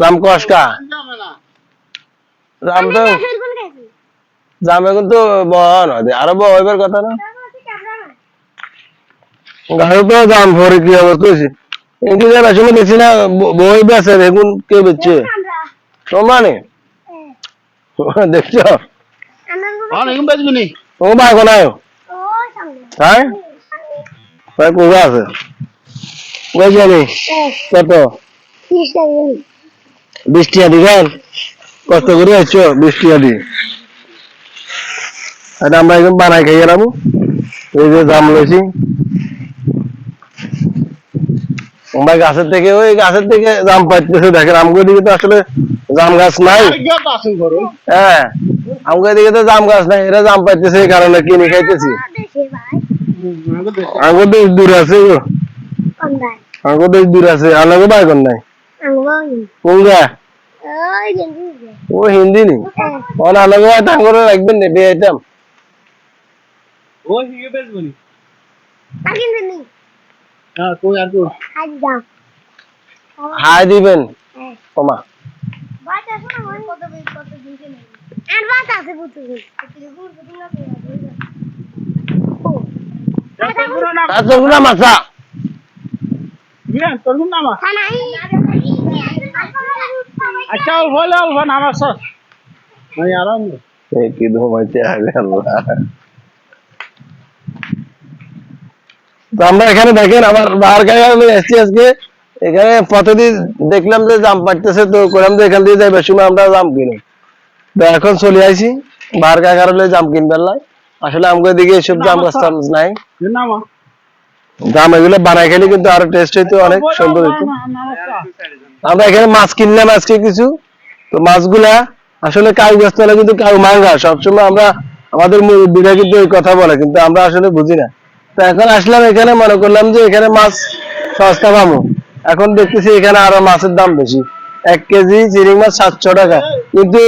জাম কষ্কা জাম তো জাম এখন তো বহন হয় আরও বহবার কথা না? গাড়ি তো জাম ভরে কি অবস্থা হয়েছে যারা আসলে বেশি না বই বেছে এখন কে বেচছে তোমরা দেখছ? অনেক বেচবি নি। ও ভাই কোনায় হ্যাঁ? ভাই কোথা আছে? ওই জানি কত? বিশ টিয়া দিবেন কষ্ট করে আসছো বিশ টিয়া দি এটা আমরা একদম বানাই খাইয়ে রামু। এই যে জাম লইছি। আমরা গাছের থেকে ওই গাছের থেকে জাম পাইতেছে দেখেন আমগুলো দিকে তো আসলে জাম গাছ নাই। হ্যাঁ আমগুলো দিকে তো জাম গাছ নাই এরা জাম পাইতেছে এই কারণে কিনে খাইতেছি। আঙ্গুর দেশ দূরে আছে গো। আঙ্গুর দেশ দূরে আছে আলাদা বাইকন নাই। কোনগা ও হিন্দি নি ওন আলাদা বাইক আঙ্গুরে রাখবেন নে বে আইটেম ও হিগে বেচবি নি হ্যাঁ তুই আর তুই হাই দিবেন কমা বাট আছে না কত কত দিন কে নাই আর বাট আছে বুঝতে তুমি ঘুরতে তুমি না Tazungumza ওমা আচ্ছা গুনা মাছা হ্যাঁ তোর আচ্ছা অল্প হলে অল্প নামা সর আমি আরাম এই কি ধুমাইতে আগে আল্লাহ। তো আমরা এখানে দেখেন আমার বাহার গায়ে আমি এসছি আজকে। এখানে প্রতিদিন দেখলাম যে জাম পাড়তেছে তো করলাম যে এখান দিয়ে যাইবার সময় আমরা জাম কিনি। তো এখন চলে আইছি বাহার গায়ে কারণে জাম কিনবার লাই। আসলে আমাদের দিকে এসব জাম গাছ নাই। নামা। জাম এগুলো বানাই খেলে কিন্তু আরও টেস্ট হইতো অনেক সুন্দর হইতো। আমরা এখানে মাছ কিনলাম আজকে কিছু। তো মাছগুলা আসলে কাউ ব্যস্ত হলে কিন্তু কাউ মাঙ্গা। সবসময় আমরা, আমাদের মুরব্বীরা কিন্তু এই কথা বলে, কিন্তু আমরা আসলে বুঝি না। তো এখন আসলাম এখানে, মনে করলাম যে এখানে মাছ সস্তা পাবো। এখন দেখতেছি এখানে আরও মাছের দাম বেশি। এক কেজি চিংড়ি মাছ সাতশো টাকা। কিন্তু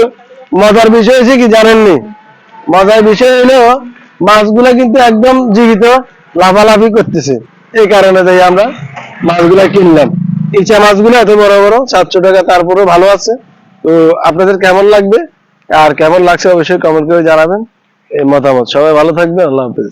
মজার বিষয় হচ্ছে কি জানেননি? মজার বিষয় হলো মাছগুলা কিন্তু একদম জীবিত, লাফালাফি করতেছে। এই কারণে যাই আমরা মাছগুলা কিনলাম। ইচ্ছা মাছগুলো এত বড় বড়, সাতশো টাকা তারপরেও ভালো আছে। তো আপনাদের কেমন লাগবে? আর কেমন লাগছে অবশ্যই কমেন্ট করে জানাবেন। এই মতামত। সবাই ভালো থাকবে আল্লাহ হাফেজ।